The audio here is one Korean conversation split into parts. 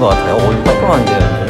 것 같아요. 어, 오, 깔끔한데요,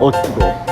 어 뜨거.